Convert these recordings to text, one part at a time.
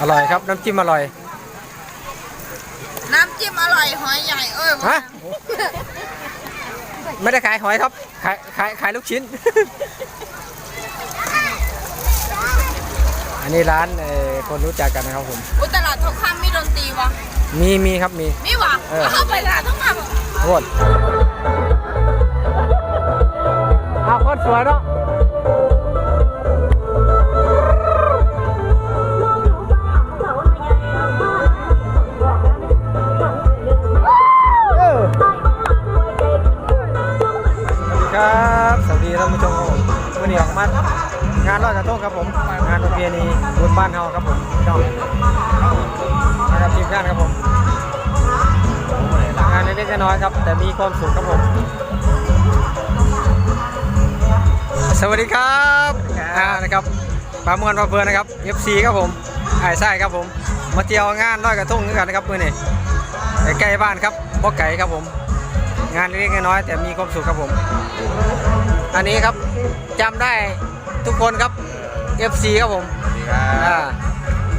อร่อยครับ น้ำจิ้มอร่อย น้ำจิ้มอร่อยหอยใหญ่เอ้ยฮะ ไม่ได้ขายหอยครับ ขายขายขายลูกชิ้น อันนี้ร้านเอ่อคนรู้จักกันนะครับผม อุยตลาดทองคำมีดนตรีวะมีมีครับมี มีวะเออ เข้าไปตลาดทองคโคตรเอาโคตรสวยเนาะ ครับ สวัสดีท่านผู้ชมครับผมวันนี้ออกมางานลอยกระทงครับผม งานประเพณีบุญบ้านเฮาครับผมน้องมากับทีมงานครับผม งานเล็กๆน้อยๆครับ แต่มีความสุขครับผม สวัสดีครับอ่านะครับปลาเมวนปลาเพลินนะครับ FC ครับผมไอ้ไส้ครับผม มาเที่ยวงานลอยกระทงด้วยกันนะครับมื่อนี้ใกล้บ้านครับบ่ไก่ครับผม งานเล็กๆน้อยๆแต่มีความสุขครับผม อันนี้ครับจำได้ทุกคนครับ FC ครับผมสวัสดีครับอ่า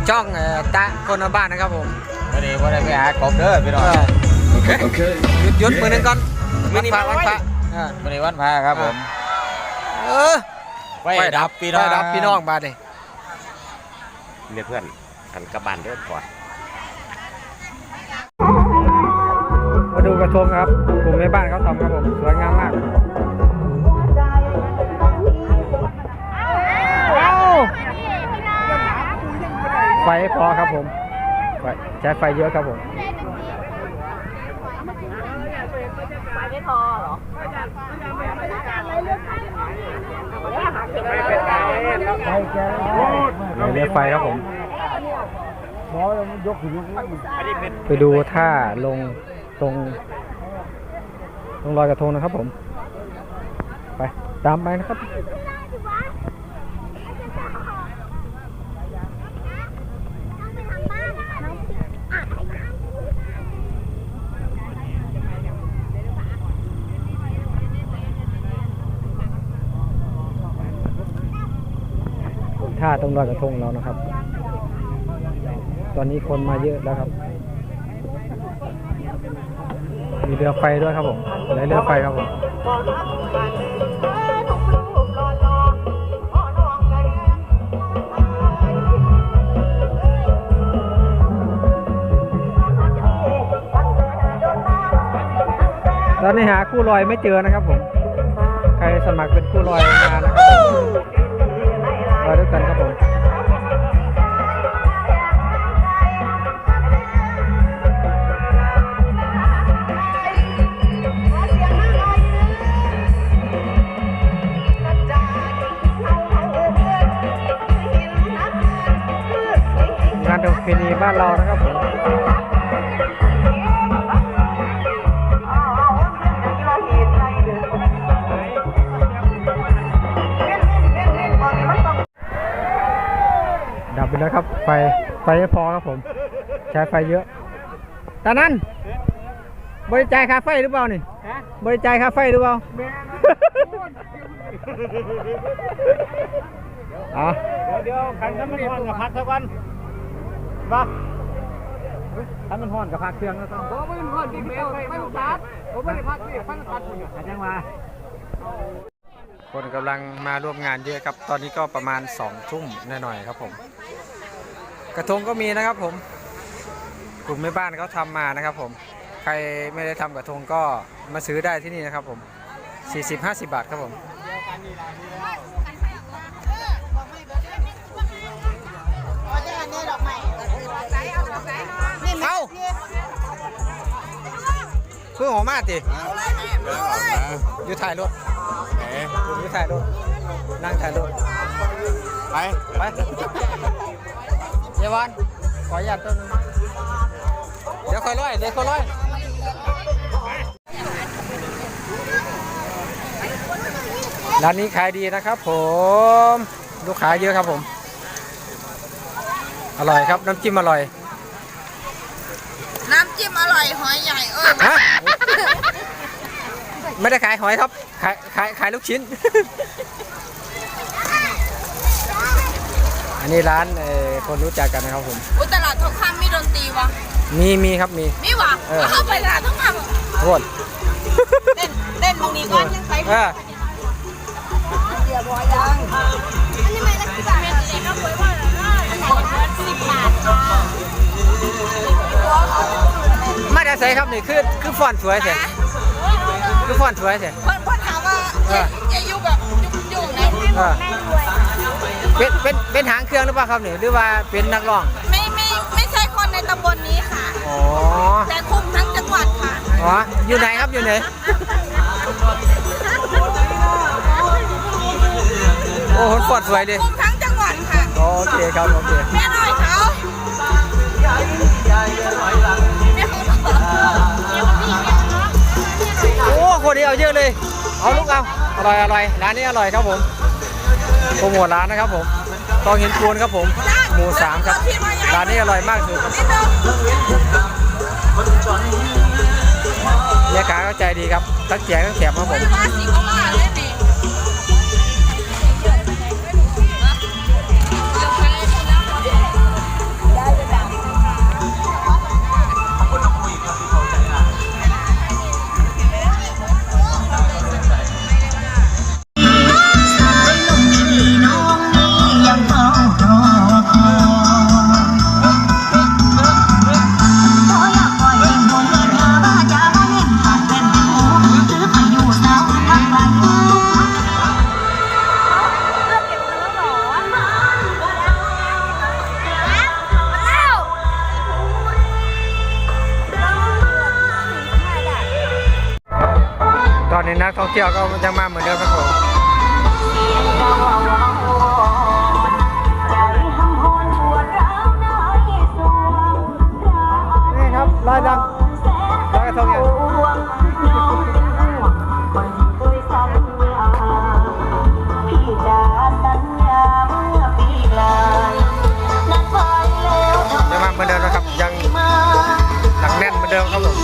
ช่องเอ่อตะคนละบ้านนะครับผมวันนี้วันนี้ไปหากบเด้อพี่น้องเออหยุดหยุดมือหนึงก่อนวันพระวันพระอ่าวันนี้วันพระครับผมเออไฟดับพี่น้องไฟดับพี่น้องบาดนี่เรียกเพื่อนหันกระบานเดินก่อน มาดูกรงครับกลุ่มแม่บ้านเขาทำครับผมสวยงามมากไฟพอครับผมไฟใช้ไฟเยอะครับผมไฟไม่พอเรือไฟครับผมไปดูท่าลงตรง ตรงลอยกระทงนะครับผม ไปตามไปนะครับท่าตรงลอยกระทงเรานะครับ ตอนนี้คนมาเยอะแล้วครับ มีเรือไฟด้วยครับผมไหนเรือไฟครับผมตอนนี้หาคู่ลอยไม่เจอนะครับผม ใครสมัครเป็นคู่ลอยมานะครับมลอด้วยกันครับผม เพณีบ้านเรานะครับผมดับไปแล้วครับ ไฟ ไฟไม่พอครับผม ใช้ไฟเยอะตานั้น บริจายค่าไฟหรือเปล่านี่ บริจายค่าไฟหรือเปล่าอ๋อ เดี๋ยวคันมันร้อนกับพักสักวัน บ้าคันมันร้อนกับพักเครื่องแล้วต้องำไม่เป็นคนที่เมลไม่ต้องตัดผมไม่ได้พักที่พักตัดคุณอาจังมาคนกำลังมาร่วมงานเยอะครับ ตอนนี้ก็ประมาณสองทุ่มหน่อยๆครับผม กระทงก็มีนะครับผม กลุ่มแม่บ้านเขาทำมานะครับผม ใครไม่ได้ทำกระทงก็มาซื้อได้ที่นี่นะครับผม 40-50 บาทครับผม เอ้าเพิ่งออกมาติอยู่ถ่ายรถผมอยู่ถ่ายรถนั่งถ่ายรถไปไปเยาวันขออนุญาตต้นงเดี๋ยวค่อยร้อยเดี๋ยวค่อยร้อยร้านนี้ขายดีนะครับผม ลูกค้าเยอะครับผม อร่อยครับ น้ำจิ้มอร่อย น้ำจิ้มอร่อยหอยใหญ่เอ้ยฮะไม่ได้ขายหอยครับขายขายขายลูกชิ้น อันนี้ร้านเอ่อคนรู้จักกันนะครับผม อุยตลาดทองคำมีดนตรีวะมีมีครับมี มีวะเออ เข้าไปตลาดทองคโทษำเต้นเต้นตรงนี้ก่อนยังไปเออเดียวบอยังอันนี้ไม่ละกี่บาทเมตรเองก็คุยว่าอันไหนนะสิบบาท ค่ะมาจากไสครับนี่คือคือฟอนต์สวยเสียคือฟอนต์สวยเสียเพื่อนเพื่อนถามว่าเออจะอยู่แบบอยู่ไหนเออเป็นเป็นเป็นหางเครื่องหรือเปล่าครับนี่หรือว่าเป็นนักร้องไม่ไม่ไม่ใช่คนในตำบลนี้ค่ะ อ๋อแต่คุมทั้งจังหวัดค่ะ อ๋ออยู่ไหนครับอยู่ไหนโอ้โหฟอนต์สวยดิคุมทั้งจังหวัดค่ะโอเคครับโอเคแม่หน่อยเขา เอาเยอะเลย เอาลูกเอาอร่อยอร่อยร้านนี้อร่อยครับผมโปรโมทร้านนะครับผมตองหินปูนครับผม หมู่สามครับ ร้านนี้อร่อยมากสุดครับนิดนึงแม่ค้าก็ใจดีครับทั้งแจกทั้งแถมครับผม เที่ยวก็ยังมาเหมือนเดิมครับผมนี่ครับลอยดังลอยกระทงเนี่ยยังมาเหมือนเดิมนะครับยังหนักแน่นเหมือนเดิมครับผม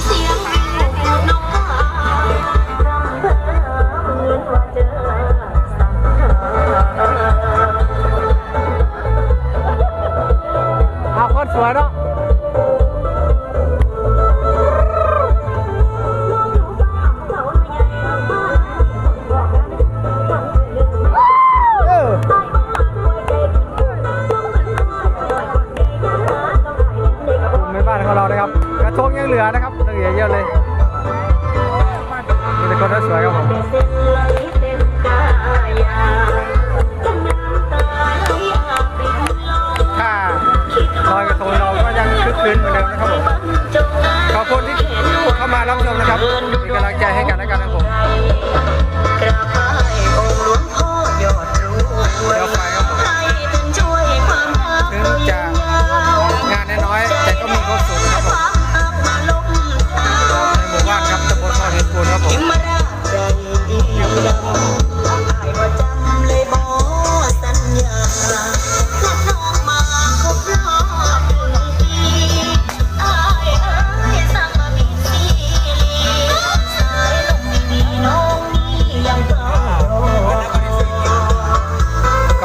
ยเยอะเลยมีแต่คนสวยครับผมถ้าลอยกระทงเราก็ยังคึกคืนเหมือนเดิมนะครับผมขอบคุณที่เข้ามารับชมนะครับมีกำลังใจให้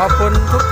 ขอบคุณทุก